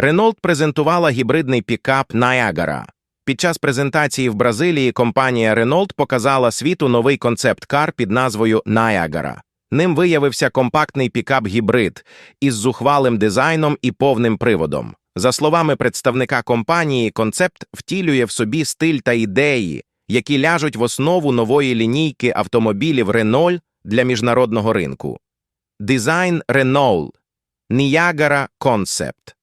Renault презентувала гібридний пікап Niagara. Під час презентації в Бразилії компанія Renault показала світу новий концепт-кар під назвою Niagara. Ним виявився компактний пікап-гібрид із зухвалим дизайном і повним приводом. За словами представника компанії, концепт втілює в собі стиль та ідеї, які ляжуть в основу нової лінійки автомобілів Renault для міжнародного ринку. Дизайн Renault Niagara Concept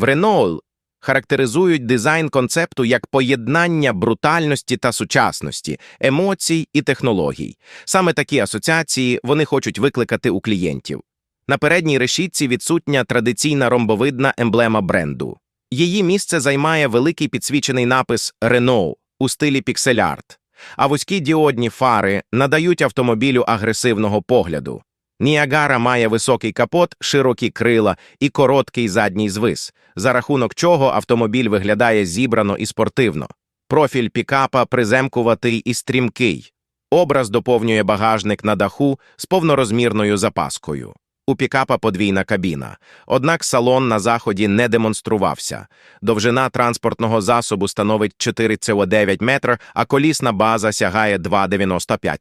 В Renault характеризують дизайн концепту як поєднання брутальності та сучасності, емоцій і технологій. Саме такі асоціації вони хочуть викликати у клієнтів. На передній решітці відсутня традиційна ромбовидна емблема бренду. Її місце займає великий підсвічений напис Renault у стилі піксель-арт, а вузькі діодні фари надають автомобілю агресивного погляду. Ніагара має високий капот, широкі крила і короткий задній звис, за рахунок чого автомобіль виглядає зібрано і спортивно. Профіль пікапа приземкуватий і стрімкий. Образ доповнює багажник на даху з повнорозмірною запаскою. У пікапа подвійна кабіна. Однак салон на заході не демонструвався. Довжина транспортного засобу становить 4,9 метр, а колісна база сягає 2,95.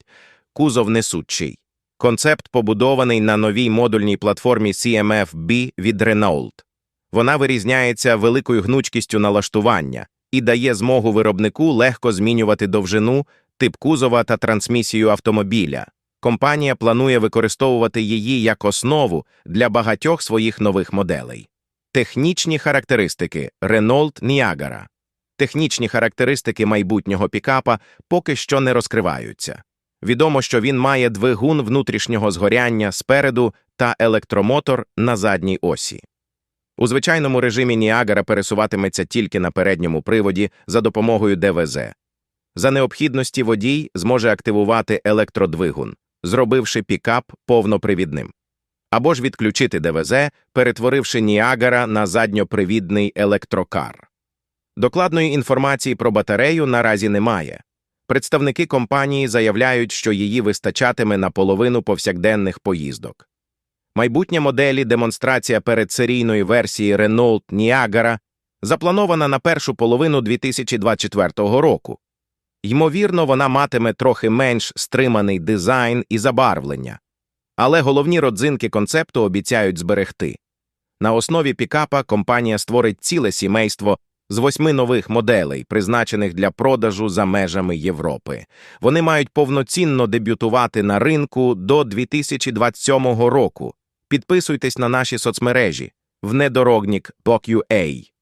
Кузов несучий. Концепт побудований на новій модульній платформі CMF-B від Renault. Вона вирізняється великою гнучкістю налаштування і дає змогу виробнику легко змінювати довжину, тип кузова та трансмісію автомобіля. Компанія планує використовувати її як основу для багатьох своїх нових моделей. Технічні характеристики Renault Niagara. Технічні характеристики майбутнього пікапа поки що не розкриваються. Відомо, що він має двигун внутрішнього згоряння спереду та електромотор на задній осі. У звичайному режимі Ніагара пересуватиметься тільки на передньому приводі за допомогою ДВЗ. За необхідності водій зможе активувати електродвигун, зробивши пікап повнопривідним. Або ж відключити ДВЗ, перетворивши Ніагара на задньопривідний електрокар. Докладної інформації про батарею наразі немає. Представники компанії заявляють, що її вистачатиме на половину повсякденних поїздок. Майбутнє моделі демонстрація передсерійної версії Renault Niagara запланована на першу половину 2024 року. Ймовірно, вона матиме трохи менш стриманий дизайн і забарвлення, але головні родзинки концепту обіцяють зберегти. На основі пікапа компанія створить ціле сімейство з восьми нових моделей, призначених для продажу за межами Європи. Вони мають повноцінно дебютувати на ринку до 2027 року. Підписуйтесь на наші соцмережі в недорогнік.ua.